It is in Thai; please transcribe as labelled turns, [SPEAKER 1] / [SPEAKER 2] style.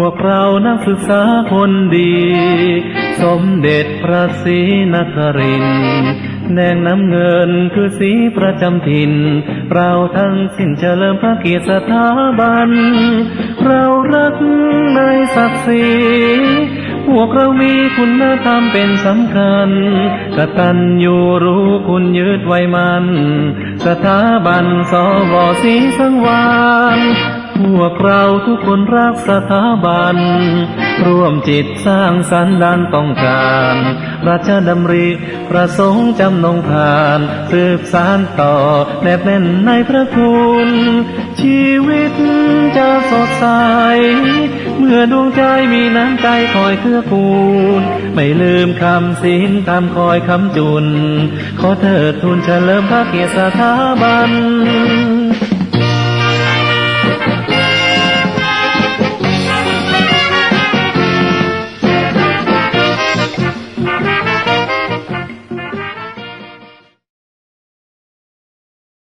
[SPEAKER 1] วกเรานักศึกษาคนดี สมเด็จพระศรีนครินแดงน้ำเงินคือสีประจำถิ่น เราทั้งสิ้นเฉลิมพระเกียรติสถาบัน เรารักในศักดิ์ศรีพวกเรามีคุณธรรมเป็นสำคัญ กตัญญูรู้คุณยึดไว้มัน สถาบันสวสีสังวาน พวกเราทุกคนรักสถาบัน ร่วมจิตสร้างสรรค์ดันต้องการ ราชดำริประสงค์จำนงผ่าน สืบสานต่อแนบแน่นในพระคุณ ชีวิตจะสดใส เมื่อดวงใจมีน้ำใจคอยเกื้อกูล ไม่ลืมคำศีลตามคอยคำจุน ขอเถิดทูลเฉลิมพระเกียรติสถาบัน